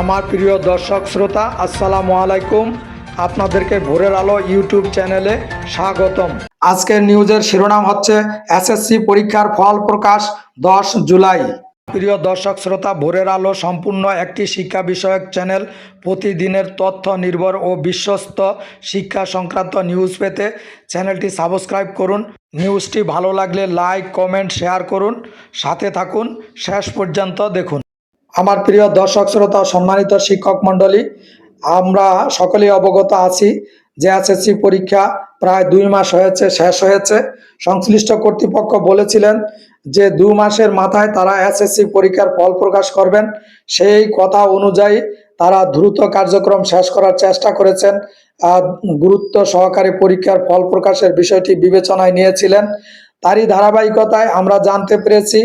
আমার প্রিয় দর্শক শ্রোতা, আসসালামু আলাইকুম। আপনাদেরকে ভোরের আলো ইউটিউব চ্যানেলে স্বাগতম। আজকের নিউজের শিরোনাম হচ্ছে এসএসসি পরীক্ষার ফল প্রকাশ দশ জুলাই। প্রিয় দর্শক শ্রোতা, ভোরের আলো সম্পূর্ণ একটি শিক্ষা বিষয়ক চ্যানেল। প্রতিদিনের তথ্য নির্ভর ও বিশ্বস্ত শিক্ষা সংক্রান্ত নিউজ পেতে চ্যানেলটি সাবস্ক্রাইব করুন। নিউজটি ভালো লাগলে লাইক, কমেন্ট, শেয়ার করুন। সাথে থাকুন। শেষ পর্যন্ত দেখুন। আমার প্রিয় দর্শক, শ্রোতা, সম্মানিত শিক্ষক মণ্ডলী, আমরা সকলেই অবগত আছি যে এসএসসি পরীক্ষা প্রায় দুই মাস হয়েছে, শেষ হয়েছে। সংশ্লিষ্ট কর্তৃপক্ষ বলেছিলেন যে দু মাসের মাথায় তারা এসএসসি পরীক্ষার ফল প্রকাশ করবেন। সেই কথা অনুযায়ী তারা দ্রুত কার্যক্রম শেষ করার চেষ্টা করেছেন। গুরুত্ব সহকারে পরীক্ষার ফল প্রকাশের বিষয়টি বিবেচনায় নিয়েছিলেন। তারই ধারাবাহিকতায় আমরা জানতে পেরেছি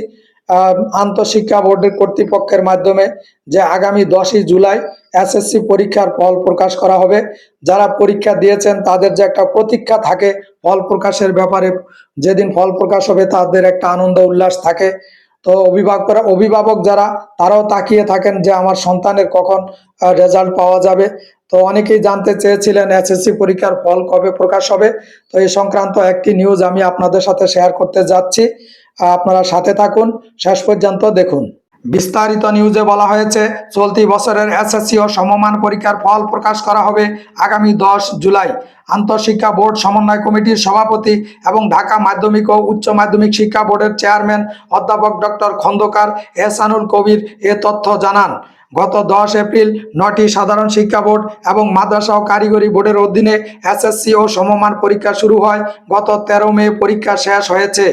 আন্তঃশিক্ষা বোর্ডের কর্তৃপক্ষের মাধ্যমে যে আগামী দশই জুলাই এসএসসি পরীক্ষার ফল প্রকাশ করা হবে। যারা পরীক্ষা দিয়েছেন, তাদের যে একটা প্রতীক্ষা থাকে ফল প্রকাশের ব্যাপারে, যেদিন ফল প্রকাশ হবে তাদের একটা আনন্দ উল্লাস থাকে। তো অভিভাবকরা, অভিভাবক যারা, তারাও তাকিয়ে থাকেন যে আমার সন্তানের কখন রেজাল্ট পাওয়া যাবে। তো অনেকেই জানতে চেয়েছিলেন এসএসসি পরীক্ষার ফল কবে প্রকাশ হবে। তো এই সংক্রান্ত একটি নিউজ আমি আপনাদের সাথে শেয়ার করতে যাচ্ছি। আপনারা সাথে থাকুন। শেষ পর্যন্ত দেখুন। বিস্তারিত নিউজে বলা হয়েছে, চলতি বছরের এসএসসি ও সমমান পরীক্ষার ফল প্রকাশ করা হবে আগামী দশ জুলাই। আন্তঃশিক্ষা বোর্ড সমন্বয় কমিটির সভাপতি এবং ঢাকা মাধ্যমিক ও উচ্চ মাধ্যমিক শিক্ষা বোর্ডের চেয়ারম্যান অধ্যাপক ডক্টর খন্দকার এহসানুল কবির এ তথ্য জানান। গত দশ এপ্রিল নটি সাধারণ শিক্ষা বোর্ড এবং মাদ্রাসা ও কারিগরি বোর্ডের অধীনে এসএসসি ও সমমান পরীক্ষা শুরু হয়। গত তেরো মে পরীক্ষা শেষ হয়েছে।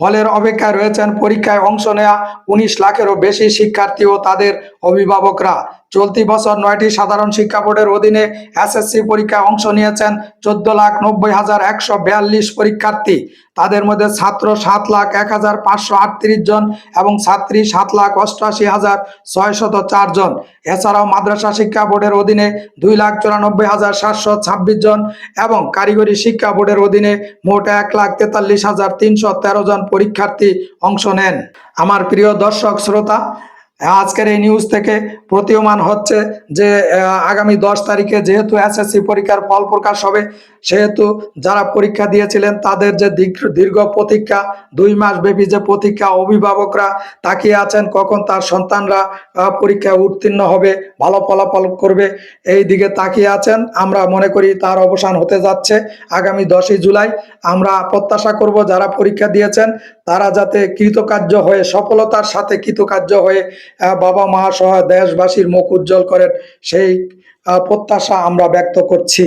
ফলের অপেক্ষায় রয়েছেন পরীক্ষায় অংশ নেয়া উনিশ লাখেরও বেশি শিক্ষার্থী ও তাদের অভিভাবকরা। চলতি বছর নয়টি সাধারণ শিক্ষা বোর্ডের অধীনে এসএসসি পরীক্ষায় অংশ নিয়েছেন চোদ্দ লাখ নব্বই হাজার একশো বিয়াল্লিশ পরীক্ষার্থী। তাদের মধ্যে ছাত্র সাত লাখ এক হাজার পাঁচশো আটত্রিশ জন এবং ছাত্রী সাত লাখ অষ্টআশি হাজার ছয়শত চার জন। এছাড়াও মাদ্রাসা শিক্ষা বোর্ডের অধীনে দুই লাখ চুরানব্বই হাজার সাতশো ছাব্বিশ জন এবং কারিগরি শিক্ষা বোর্ডের অধীনে মোট এক লাখ তেতাল্লিশ হাজার তিনশো তেরো জন পরীক্ষার্থী অংশ নেন। আমার প্রিয় দর্শক, শ্রোতা আজকের এই নিউজ থেকে প্রতীয়মান হচ্ছে যে আগামী দশ তারিখে যেহেতু এসএসসি পরীক্ষার ফল প্রকাশ হবে, সেহেতু যারা পরীক্ষা দিয়েছিলেন তাদের যে দীর্ঘ প্রতীক্ষা, দুই মাস ব্যাপী যে প্রতীক্ষা, অভিভাবকরা তাকিয়ে আছেন কখন তার সন্তানরা পরীক্ষায় উত্তীর্ণ হবে, ভালো ফলাফল করবে, এই দিকে তাকিয়ে আছেন। আমরা মনে করি তার অবসান হতে যাচ্ছে আগামী দশই জুলাই। আমরা প্রত্যাশা করব যারা পরীক্ষা দিয়েছেন, তারা যাতে কৃতকার্য হয়ে, সফলতার সাথে কৃতকার্য হয়ে বাবা মা সহ দেশবাসীর মুখ উজ্জ্বল করেন। সেই প্রত্যাশা আমরা ব্যক্ত করছি।